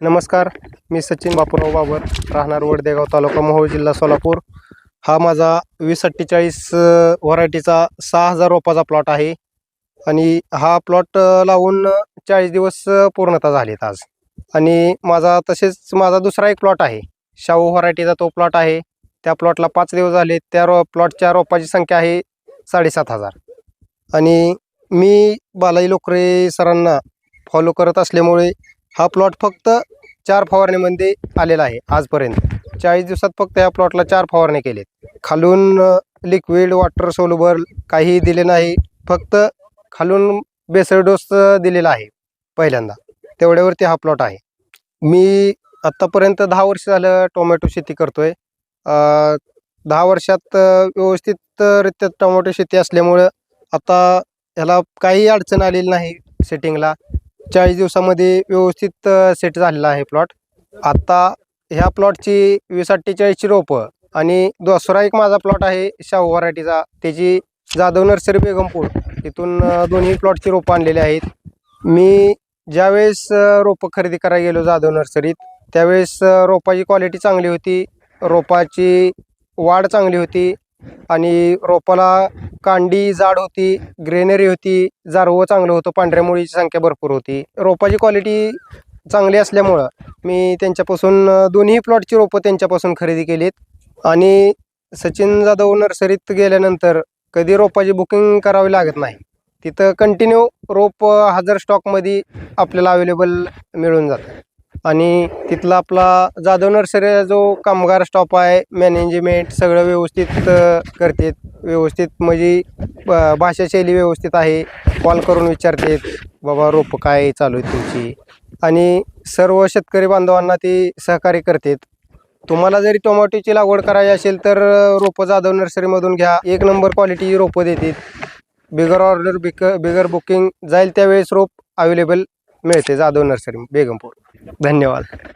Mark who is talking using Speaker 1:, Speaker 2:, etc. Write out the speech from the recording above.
Speaker 1: नमस्कार मी सचिन बापूराव बाबर राहणार वडदेगाव तालुका मोहोळ जिल्हा सोलापूर. हा माझा वीस अठ्ठेचाळीस व्हरायटीचा सहा हजार रोपाचा प्लॉट आहे आणि हा प्लॉट लावून चाळीस दिवस पूर्णता झालेत आज. आणि माझा तसेच माझा दुसरा एक प्लॉट आहे शाहू व्हरायटीचा तो प्लॉट आहे. त्या प्लॉटला पाच दिवस झाले त्या रो प्लॉटच्या रोपाची संख्या आहे साडेसात हजार. आणि मी बालाजी लोकरे सरांना फॉलो करत असल्यामुळे हा प्लॉट फक्त चार फवारणीमध्ये आलेला आहे आजपर्यंत. चाळीस दिवसात फक्त या प्लॉटला चार फवारणी केलेत. खालून लिक्विड वॉटर सोलुबर काही दिले नाही फक्त खालून बेसळ डोस दिलेला आहे पहिल्यांदा. तेवढ्यावरती हा प्लॉट आहे. मी आत्तापर्यंत दहा वर्ष झालं टोमॅटो शेती करतोय. आहे दहा वर्षात व्यवस्थितरित्या टोमॅटो शेती असल्यामुळं आता ह्याला काही अडचण आलेली नाही सेटिंगला चाळीस दिवसामध्ये व्यवस्थित सेट झालेला आहे प्लॉट आत्ता ह्या प्लॉटची वीस अठ्ठेचाळीसची रोपं आणि दुसरा एक माझा प्लॉट आहे शाहू व्हरायटीचा त्याची जाधव नर्सरी बेगमपूर. तिथून दोन्ही प्लॉटची रोपं आणलेली आहेत. मी ज्यावेळेस रोपं खरेदी करायला गेलो जाधव नर्सरीत त्यावेळेस रोपाची क्वालिटी चांगली होती. रोपाची वाढ चांगली होती. आणि रोपाला कांडी जाड होती ग्रेनरी होती जारवं चांगलं होतं पांढऱ्या मुळीची संख्या भरपूर होती. रोपाची क्वालिटी चांगली असल्यामुळं मी त्यांच्यापासून दोन्ही प्लॉटची रोपं त्यांच्यापासून खरेदी केलीत. आणि सचिन जाधव नर्सरीत गेल्यानंतर कधी रोपाची बुकिंग करावी लागत नाही तिथं कंटिन्यू रोप हजर स्टॉकमध्ये आपल्याला अवेलेबल मिळून जातं. आणि तिथला आपला जाधव नर्सरी जो कामगार स्टॉप आहे मॅनेजमेंट सगळं व्यवस्थित करतात. व्यवस्थित म्हणजे भाषाशैली व्यवस्थित आहे. कॉल करून विचारतात बाबा रोपं काय चालू आहे तुमची? आणि सर्व शेतकरी बांधवांना ती सहकार्य करतात. तुम्हाला जरी टोमॅटोची लागवड करायची असेल तर रोपं जाधव नर्सरीमधून घ्या. एक नंबर क्वालिटी रोपं देतात. बिगर ऑर्डर बिक बिगर बुकिंग जाईल त्यावेळेस रोप अवेलेबल मिळते जाधव नर्सरी बेगमपूर. धन्यवाद.